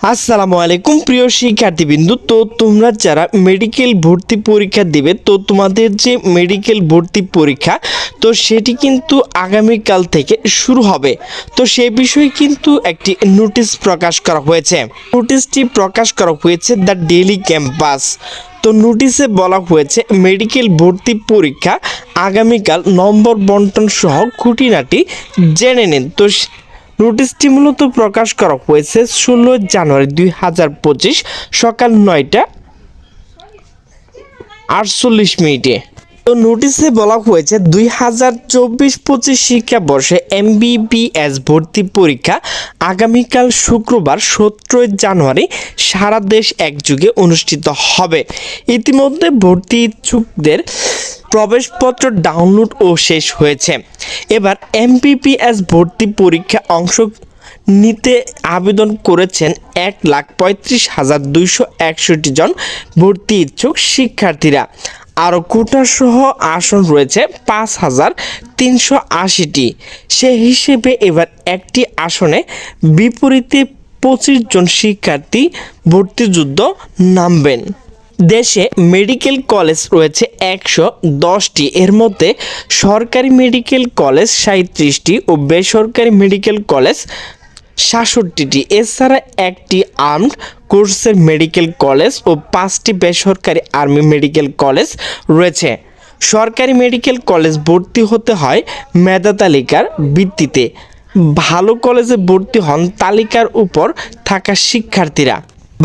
আসসালামু আলাইকুম, প্রিয় শিক্ষার্থীবৃন্দু। তো তোমরা যারা মেডিকেল ভর্তি পরীক্ষা দিবে, তো তোমাদের যে মেডিকেল ভর্তি পরীক্ষা, তো সেটি কিন্তু আগামীকাল থেকে শুরু হবে। তো সে বিষয়ে কিন্তু একটি নোটিশ প্রকাশ করা হয়েছে। নোটিশটি প্রকাশ করা হয়েছে দ্য ডেলি ক্যাম্পাস তো নোটিশে বলা হয়েছে মেডিকেল ভর্তি পরীক্ষা আগামীকাল নম্বর বন্টন সহ খুঁটিনাটি জেনে নিন। তো নোটিশটি মূলত প্রকাশ করা হয়েছে ষোলো জানুয়ারি দুই হাজার পঁচিশ সকাল নয়টা আটচল্লিশ মিনিটে। তো নোটিশে বলা হয়েছে দুই হাজার চব্বিশ পঁচিশ শিক্ষাবর্ষে এমবিবিএস ভর্তি পরীক্ষা আগামীকাল শুক্রবার সতেরোই জানুয়ারি সারা দেশ একযুগে অনুষ্ঠিত হবে। ইতিমধ্যে ভর্তি ইচ্ছুকদের প্রবেশপত্র ডাউনলোড ও শেষ হয়েছে। এবার এমবিবিএস ভর্তি পরীক্ষা অংশ নিতে আবেদন করেছেন এক লাখ পঁয়ত্রিশ হাজার দুইশো একষট্টি জন ভর্তি ইচ্ছুক শিক্ষার্থীরা। আরও কোটাসহ আসন রয়েছে পাঁচ হাজার তিনশো আশিটি। সে হিসেবে এবার একটি আসনে বিপরীতে পঁচিশ জন শিক্ষার্থী ভর্তিযুদ্ধ নামবেন। দেশে মেডিকেল কলেজ রয়েছে একশো দশটি। এর মধ্যে সরকারি মেডিকেল কলেজ সাঁত্রিশটি ও বেসরকারি মেডিকেল কলেজ সাতষট্টিটি। এছাড়া একটি আর্মড কোর্সের মেডিকেল কলেজ ও পাঁচটি বেসরকারি আর্মি মেডিকেল কলেজ রয়েছে। সরকারি মেডিকেল কলেজ ভর্তি হতে হয় মেধা তালিকার ভিত্তিতে। ভালো কলেজে ভর্তি হন তালিকার উপর থাকা শিক্ষার্থীরা।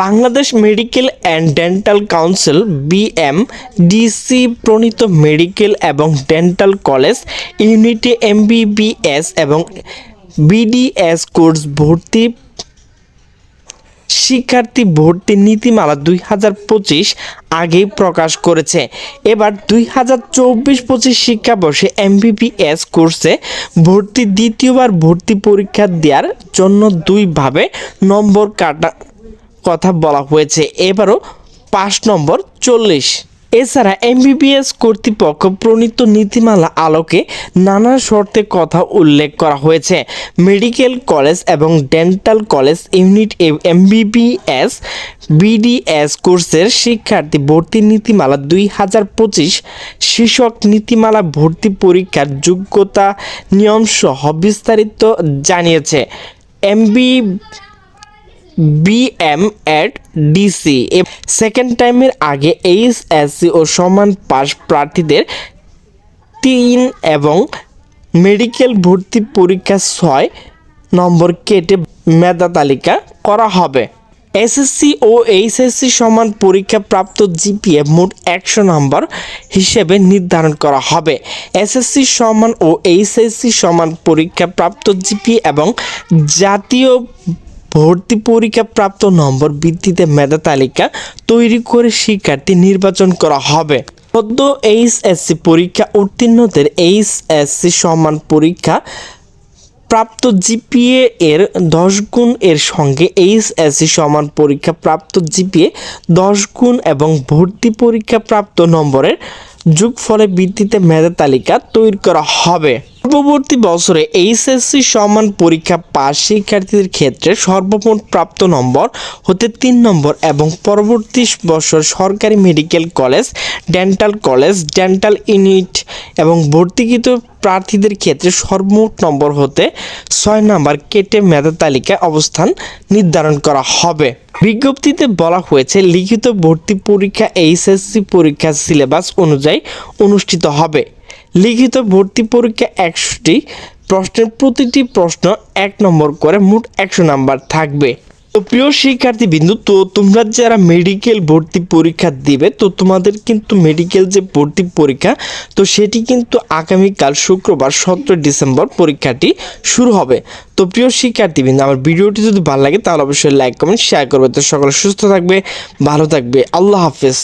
Bangladesh medical and dental council, BM, DC, প্রণীত মেডিকেল এবং ডেন্টাল কলেজ, ইউনিটি এমবিবিএস এবং বিডিএস কোর্স ভর্তি শিক্ষার্থী ভর্তি নীতিমালা দুই হাজার পঁচিশ আগেই প্রকাশ করেছে। এবার দুই হাজার চব্বিশ পঁচিশ শিক্ষাবর্ষে এমবিবিএস কোর্সে ভর্তি দ্বিতীয়বার ভর্তি পরীক্ষা দেওয়ার জন্য দুইভাবে নম্বর কাটা, কথা বলা হয়েছে। এবারও পাঁচ নম্বর চল্লিশ। এছাড়া এমবিবিএস কর্তৃপক্ষ প্রণীত নীতিমালা আলোকে নানা শর্তে কথা উল্লেখ করা হয়েছে। মেডিকেল কলেজ এবং dental college unit MBBS BDS কোর্সের শিক্ষার্থী ভর্তি নীতিমালা দুই হাজার পঁচিশ শীর্ষক নীতিমালা ভর্তি পরীক্ষার যোগ্যতা নিয়ম সহ বিস্তারিত জানিয়েছে। MB BM at DC second টাইমের আগে এইচএসসি ও সমান পাস প্রার্থীদের তিন এবং মেডিকেল ভর্তি পরীক্ষা ছয় নম্বর কেটে মেধা তালিকা করা হবে। এসএসসি ও এইচএসসি সমান পরীক্ষা প্রাপ্ত জিপিএ মোট একশো নম্বর হিসেবে নির্ধারণ করা হবে। এসএসসি সমান ও এইচএসসি সমান পরীক্ষা প্রাপ্ত জিপিএ এবং জাতীয় ভর্তি পরীক্ষা প্রাপ্ত নম্বর ভিত্তিতে মেধা তালিকা তৈরি করে শিক্ষার্থী নির্বাচন করা হবে। সদ্য এইচএসসি পরীক্ষা উত্তীর্ণদের এইচএসসি সমান পরীক্ষা প্রাপ্ত জিপিএ এর দশ গুণ এর সঙ্গে এইচ এইচএসসি সমান পরীক্ষা প্রাপ্ত জিপিএ দশ গুণ এবং ভর্তি পরীক্ষা প্রাপ্ত নম্বরের যোগফলের ভিত্তিতে মেধা তালিকা তৈরি করা হবে। পূর্ববর্তী বছরে এইচএসসি সমান পরীক্ষা পাস শিক্ষার্থীদের ক্ষেত্রে সর্বমোট প্রাপ্ত নম্বর হতে তিন নম্বর এবং পরবর্তী বছর সরকারি medical college, dental college, dental unit এবং ভর্তিকৃত প্রার্থীদের ক্ষেত্রে সর্বমোট নম্বর হতে ছয় নম্বর কেটে মেধা তালিকায় অবস্থান নির্ধারণ করা হবে। বিজ্ঞপ্তিতে বলা হয়েছে, লিখিত ভর্তি পরীক্ষা এইচএসসি পরীক্ষার সিলেবাস অনুযায়ী অনুষ্ঠিত হবে। লিখিত ভর্তি পরীক্ষা একশোটি, প্রশ্নের প্রতিটি প্রশ্ন এক নম্বর করে মোট একশো নাম্বার থাকবে। তো প্রিয় শিক্ষার্থী বিন্দু তো তোমরা যারা মেডিকেল ভর্তি পরীক্ষা দিবে, তো তোমাদের কিন্তু মেডিকেল যে ভর্তি পরীক্ষা, তো সেটি কিন্তু আগামীকাল শুক্রবার সতেরো ডিসেম্বর পরীক্ষাটি শুরু হবে। তো প্রিয় শিক্ষার্থী বিন্দু আমার ভিডিওটি যদি ভালো লাগে, তাহলে অবশ্যই লাইক কমেন্ট শেয়ার করবে। তো সকলে সুস্থ থাকবে, ভালো থাকবে। আল্লাহ হাফেজ।